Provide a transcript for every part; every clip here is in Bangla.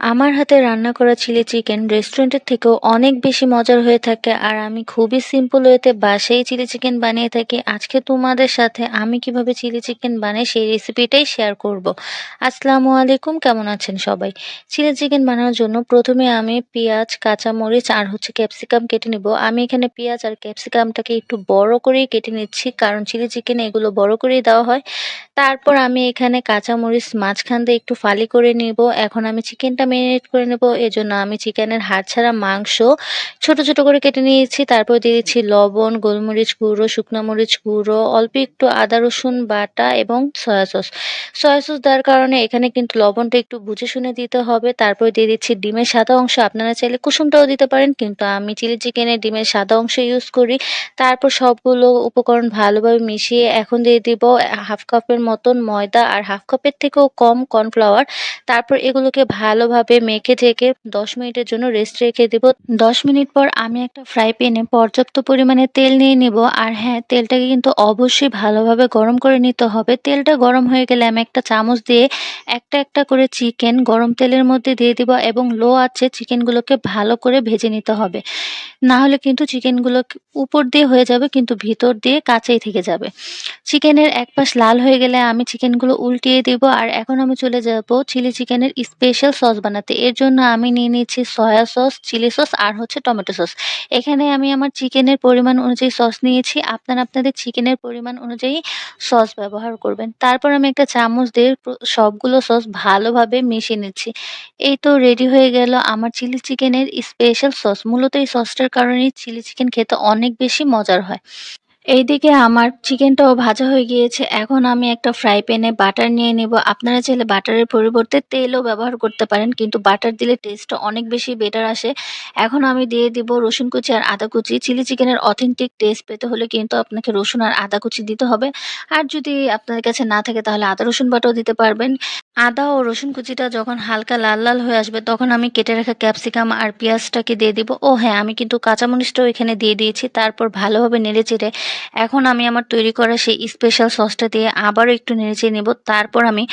আমার হাতে রান্না করা চিলি চিকেন রেস্টুরেন্টের থেকেও অনেক বেশি মজার হয়ে থাকে, আর আমি খুবই সিম্পল ওয়েতে বাসায় চিলি চিকেন বানিয়ে থাকি। আজকে তোমাদের সাথে আমি কীভাবে চিলি চিকেন বানাই সেই রেসিপিটাই শেয়ার করব। আসসালামু আলাইকুম, কেমন আছেন সবাই? চিলি চিকেন বানানোর জন্য প্রথমে আমি পেঁয়াজ, কাঁচামরিচ আর হচ্ছে ক্যাপসিকাম কেটে নিব। আমি এখানে পেঁয়াজ আর ক্যাপসিকামটাকে একটু বড় করেই কেটে নিচ্ছি, কারণ চিলি চিকেনে এগুলো বড় করেই দেওয়া হয়। তারপর আমি এখানে কাঁচামরিচ মাঝখান দিয়ে একটু ফালি করে নিব। এখন আমি চিকেনটা ম্যারিনেট করে নেব। এজন্য আমি চিকেনের হাড় ছাড়া মাংস ছোট ছোট করে কেটে নিয়েছি। তারপর দিয়ে দিচ্ছি লবণ, গোলমরিচ গুঁড়ো, শুকনো মরিচ গুঁড়ো, অল্প একটু আদা, রসুন, বাটা এবং সয়া সস। সয়া সস দেওয়ার কারণে এখানে কিন্তু লবণটা একটু বুঝে শুনে দিতে হবে। তারপর দিয়ে দিচ্ছি ডিমের সাদা অংশ। আপনারা চাইলে কুসুমটাও দিতে পারেন, কিন্তু আমি চিলি চিকেনে ডিমের সাদা অংশ ইউজ করি। তারপর সবগুলো উপকরণ ভালোভাবে মিশিয়ে এখন দিয়ে দিব, হাফ কাপের মতন ময়দা আর হাফ কাপের থেকেও কম কর্নফ্লাওয়ার তারপর এগুলোকে ভালোভাবে মেখে থেকে দশ মিনিটের জন্য রেস্ট রেখে দেব। দশ মিনিট পর আমি একটা ফ্রাই প্যানে পর্যাপ্ত পরিমাণে তেল নিয়ে নিব। আর হ্যাঁ তেলটাকে কিন্তু অবশ্যই ভালোভাবে গরম করে নিতে হবে। তেলটা গরম হয়ে গেলে আমি একটা চামচ দিয়ে একটা একটা করে চিকেন গরম তেলের মধ্যে দিয়ে দিব এবং লো আছে চিকেনগুলোকে ভালো করে ভেজে নিতে হবে। না হলে কিন্তু চিকেনগুলো উপর দিয়ে হয়ে যাবে, কিন্তু ভিতর দিয়ে কাঁচাই থেকে যাবে। চিকেনের এক পাশ লাল হয়ে গেলে আমি চিকেনগুলো উল্টিয়ে দিব। আর এখন আমি চলে যাব চিলি চিকেনের স্পেশাল সস বানাতে। এর জন্য আমি নিয়ে নিচ্ছি সয়া সস চিলি সস আর হচ্ছে টমেটো সস এখানে আমি আমার চিকেনের পরিমাণ অনুযায়ী সস নিয়েছি। আপনারা আপনাদের চিকেনের পরিমাণ অনুযায়ী সস ব্যবহার করবেন। তারপর আমি একটা চামচ দিয়ে সবগুলো সস ভালোভাবে মিশিয়ে নিচ্ছি। এই তো রেডি হয়ে গেল আমার চিলি চিকেনের স্পেশাল সস মূলত এই সসটার কারণেই চিলি চিকেন খেতে অনেক বেশি মজার হয়। এইদিকে আমার চিকেনটাও ভাজা হয়ে গিয়েছে। এখন আমি একটা ফ্রাই প্যানে বাটার নিয়ে নেব। আপনারা চাইলে বাটারের পরিবর্তে তেলও ব্যবহার করতে পারেন, কিন্তু বাটার দিলে টেস্টটা অনেক বেশি বেটার আসে। এখন আমি দিয়ে দিব রসুন কুচি আর আদা কুচি। চিলি চিকেনের অথেন্টিক টেস্ট পেতে হলে কিন্তু আপনাকে রসুন আর আদা কুচি দিতে হবে। আর যদি আপনাদের কাছে না থাকে তাহলে আদা রসুন বাটাও দিতে পারবেন। আদা ও রসুন কুচিটা যখন হালকা লাল লাল হয়ে আসবে, তখন আমি কেটে রাখা ক্যাপসিকাম আর পেঁয়াজটাকে দিয়ে দিব। ও হ্যাঁ আমি কিন্তু কাঁচামরিচটাও এখানে দিয়ে দিয়েছি, তারপর ভালোভাবে নেড়ে চেড়ে এখন আমি আমার তৈরি করা সেই স্পেশাল সসটা দিয়ে আবারও একটু নেড়েচেড়ে নেব। তারপর আমি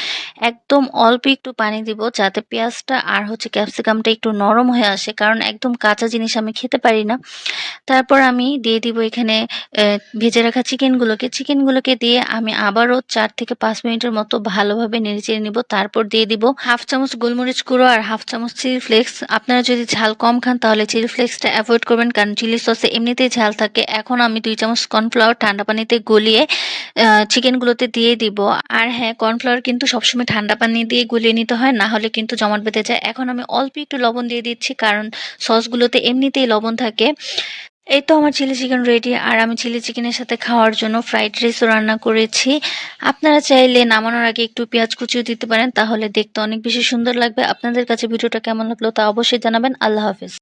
একদম অল্প একটু পানি দিব যাতে পেঁয়াজটা আর হচ্ছে ক্যাপসিকামটা একটু নরম হয়ে আসে, কারণ একদম কাঁচা জিনিস আমি খেতে পারি না। তারপর আমি দিয়ে দিব এখানে ভেজে রাখা চিকেনগুলোকে। চিকেনগুলোকে দিয়ে আমি আবারও চার থেকে পাঁচ মিনিটের মতো ভালোভাবে নেড়েচেড়ে নিব। তারপর দিয়ে দিব হাফ চামচ গোলমরিচ গুঁড়ো আর হাফ চামচ চিলি ফ্লেক্স। আপনারা যদি ঝাল কম খান তাহলে চিলি ফ্লেক্সটা অ্যাভয়েড করবেন কারণ চিলি সসে এমনিতেই ঝাল থাকে। এখন আমি দুই চামচ কর্নফ্লাওয়ার ঠান্ডা পানিতে গলিয়ে চিকেনগুলোতে দিয়ে দিব। আর হ্যাঁ কর্নফ্লাওয়ার কিন্তু সবসময় ঠান্ডা পানি দিয়ে গলিয়ে নিতে হয়, না হলে কিন্তু জমাট বেঁধে যায়। এখন আমি অল্প একটু লবণ দিয়ে দিচ্ছি কারণ সসগুলোতে এমনিতেই লবণ থাকে। এই তো আমার চিলি চিকেন রেডি আর আমি চিলি চিকেনের সাথে খাওয়ার জন্য ফ্রাইড রাইসও রান্না করেছি। আপনারা চাইলে নামানোর আগে একটু পেঁয়াজ কুচিও দিতে পারেন, তাহলে দেখতে অনেক বেশি সুন্দর লাগবে। আপনাদের কাছে ভিডিওটা কেমন লাগল তা অবশ্যই জানাবেন। আল্লাহ হাফিজ।